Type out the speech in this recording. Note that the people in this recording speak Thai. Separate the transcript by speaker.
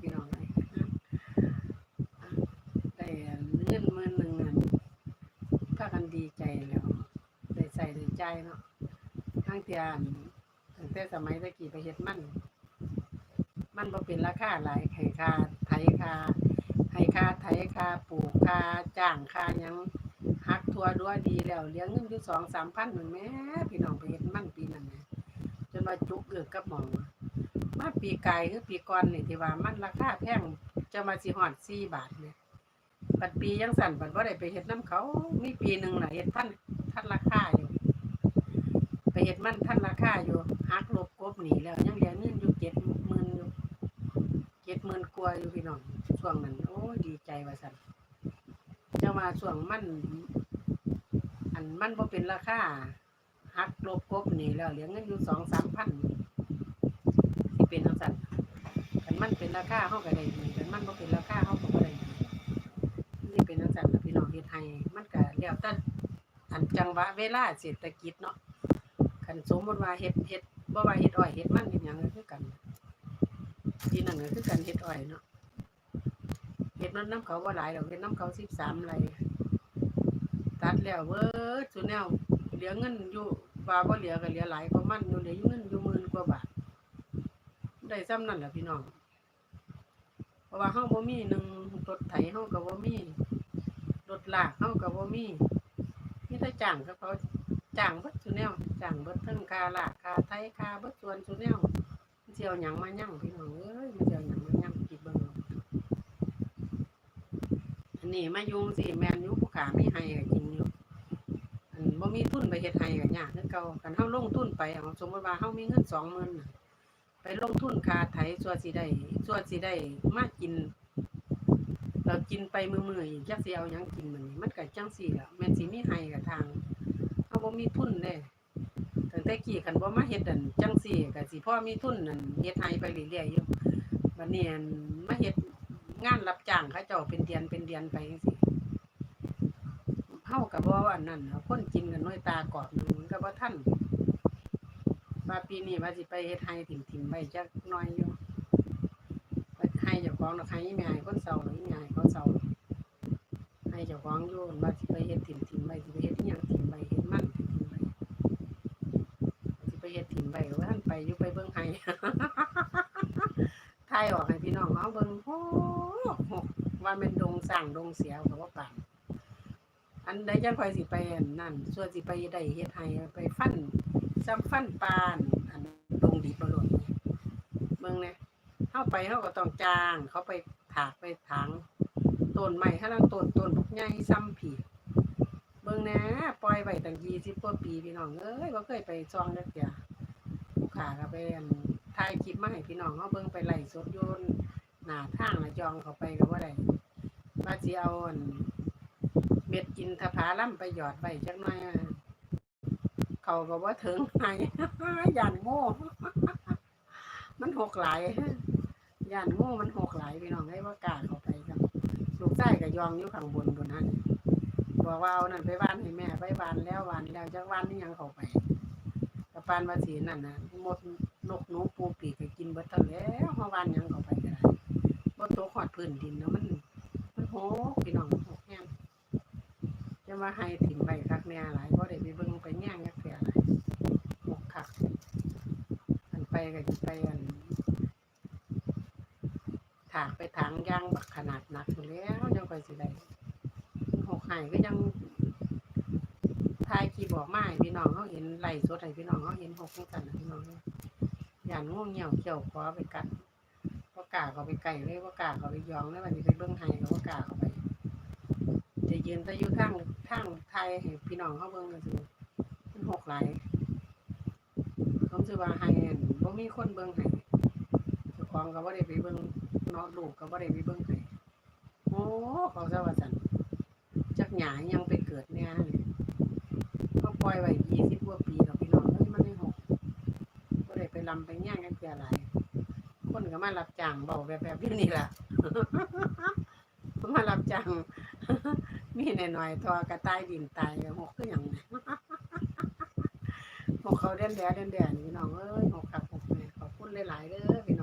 Speaker 1: พี่น้องเลยได้เงินมื่นหนึ่งนั่นพากันดีใจแล้ว ได้ใส่ได้ใจเนาะทั้งเทียนตั้งแต่สมัยตะกี้ไปเฮ็ดมัน มันบ่เป็นราคาหลายให้ค่าไถคาให้ค่าไถคาปลูกคาจ้างคายังหักทัวดัวดีแล้วเลี้ยงเงินอยู่สองสามพันหนึ่งแม่พี่น้องไปเฮ็ดมันปีนั้นแหมจนว่าจุกเอือกกับหมอง มาปีไกายคือปีก่อนนี่ที่ว่ามันราคาแพงจะมาสิฮอด4บาทเนี่ยปัดปียังสั่นปัดบ่ได้ไปเฮ็ดน้ำเขา มีปีหนึ่งน่ะเฮ็ดพันทันราคาอยู่ ไปเฮ็ดมันทันราคาอยู่หักลบกบหนีแล้วยังเหลือเงินอยู่70,000อยู่70,000กว่าอยู่พี่น้องช่วงนั้น โอ้ดีใจว่าซั่นจะมาช่วงมันอันมันบ่เป็นราคาหักลบกบหนีแล้วเหลือเงินอยู่2-3,000สิ เป็นจังซั่นคันมันเป็นราคาเฮาก็ได้ดีคันมันบ่เป็นราคาเฮาก็บ่ได้ดีนี่เป็นจังซั่นล่ะพี่น้องเฮ็ดให้มันก็แล้วแต่อันจังหวะเวลาเศรษฐกิจเนาะคันสมมุติว่าเฮ็ดเฮ็ดบ่ว่าเฮ็ดอ้อยเฮ็ดมันเฮ็ดหยังก็คือกันที่นั่นก็คือกันเฮ็ดอ้อยเนาะเฮ็ดมันน้ำเขาบ่หลายดอกเฮ็ดน้ำเขา13ไร่ตัดแล้วเบิดซุแนวเหลือเงินอยู่ว่าบ่เหลือก็เหลือหลายกว่ามันอยู่เหลืออยู่เงินอยู่หมื่นกว่าบาท ได้ซ้ำนั่นแหละพี่น้อง เพราะว่าเฮาบ่มีหนึ่งรถไถเฮาก็บ่มีรถลากเฮาก็บ่มีมีแต่จ้างกับเขาจ้างเบิดซุแนวจ้างเบิดเทั้งคาลากคาไถคาเบิดส่วนซุแนวมันสิเอาหยังมายั่งพี่น้องเอ้ยมันสิเอาหยังมายั่งคิดเบิ่งเอาอันนี้มายุงสิแมนยู่ผู้ขาไมีให้ก็จริงอยู่อันบ่มีทุนไปเฮ็ดให้ก็ยากคือเก่าคันเฮาลงทุนไปเอาสมมติว่าเฮามีเงิน20,000น่ะไป ลงทุนคาไถส่วนสิได้ส่วนสิได้มากิน เรากินไปมือมืออีกจักสิเอาหยังกินมันนี่มันก็จังสี่ล่ะแม่นสิมีให้กับทางเฮาบ่มีทุนเด้ตั้งแต่กี้คันบ่มาเฮ็ดนั่นจังสี่ก็สิพ่อมีทุนนั่นเฮ็ดให้ไปเรื่อยๆอยู่บัดนี้มาเฮ็ดงานรับจ้างเขาเจ้าเป็นเดือนเป็นเดือนไปจังซี่เฮาก็บ่ว่านนั้นคนกินกันน้อยตากรอบหนึงมันก็บ่ทัน ว่าปีนี้ว่าสิไปเฮ็ดไห้ถิ่มๆไว้จักน่อยอยู่ไปให้เจ้าของดอกให้อีแม่ให้คนเฒ่าหรืออีแม่ให้เขาเฒ่าให้เจ้าของอยู่ว่าสิไปเฮ็ดถิ่มๆไว้สิไปเฮ็ดหยังถิ่มไว้เฮ็ดมั่นถิ่มไว้สิไปเฮ็ดถิ่มไว้ว่าท่านไปอยู่ไปเบิ่งไห้ทยออกให้พี่น้องเฮาเบิ่งโอ้โหว่าแม่นดงสร้างดงเสียวก็บ่ปานอันใดจังคอยสิไปนนั่นส่วนสิไปได้เฮ็ดไห้ไปฟัน ซ้ำฟันปานอันตรงดีประหลดเมืองเนี่ยเข้าไปเข้าก็ต้องจ้าง เขาไปถากไปถางต้นใหม่ถ้าลังต้นต้นพวกใหญ่ซ้ำผีเบิ่งนะปล่อยไว้ตั้งยี่สิบกว่าปีพี่น้องเอ้ยบ่เคยไปซองจักเที่ยผู้ขาก็ไปอันถ่ายคลิปมาให้พี่น้องเขาเบิ่งไปไล่สดโยนหนาทางละจองเขาไปก็บ่ได้ว่าสิเอาอันเม็ดอินทผลัมไปหยอดไว้จักหน่อย เขาก็ว่าถึงไห้ย่านโม่มันหกไหลยย่านโม่มันหกไหลพี่น้องให้ว่ากล้าเข้าไปครับลูกชายก็ยองอยู่ข้างบนบนนั้นบอกว่าเอานั่นไปบ้านให้แม่ ไปบ้านแล้วบ้านแล้วจักวันนี่ยังเข้าไปกระปานว่าสีนั่นนะหมดนกหนูปูปีกก็กินเบิดเท่าแล้วเฮาบ้านยังเข้าไปก็ได้บ่ตกฮอดพื้นดินแล้วมัน มันโหพี่น้องหกแห้งจะว่าให้ถิ่มไปคักแน่หลายบ่ได้ไปเบิ่งไปแย่งยักเสียหลายหกคัก ไปก็สิไปอันถากไปถางยางบักขนาดหนักอยู่แล้วยังไปสิได้หกไห้ก็ยังทายขี่บอกมาให้พี่น้องเขาเห็นไหลสดให้พี่น้องเขาเห็นหกจังซั่นนะพี่น้องอย่านง่วงเหี่ยวเขียวคอไปกัดบ่กาเขาไปไก่เลยบ่กาเขาไปยองเลยวันนี้ไปเบิ่งไห้ก็บ่กาเขาไปจะยืนต่อยู่ทางทางไทยให้พี่น้องเขาเบิ่งกันสิมันหกไหลายผมสิว่าให้ บ่มีคนเบิ่งให้เจ้าของก็บ่ได้ไปเบิ่งเนาะลูกก็บ่ได้ไปเบิ่งให้โอ้เขาซะว่าซั่นจักหยายังไปเกิดเนี่ยก็ปล่อยไว้20กว่าปีแล้วพี่น้องเอ้ยมันได้หกบ่ได้ไปลำไปแย่งกันเสียหลายคนก็มารับจ้างเบาแบบๆอยู่นี่ล่ะมารับจ้างมีหน่อยๆทอกระต่ายดินตายก็หกคือหยังหกเขาเด่นแดนเด่นแดนพี่น้องเอ้ยหกขับ คุณหลายๆเด้อพี่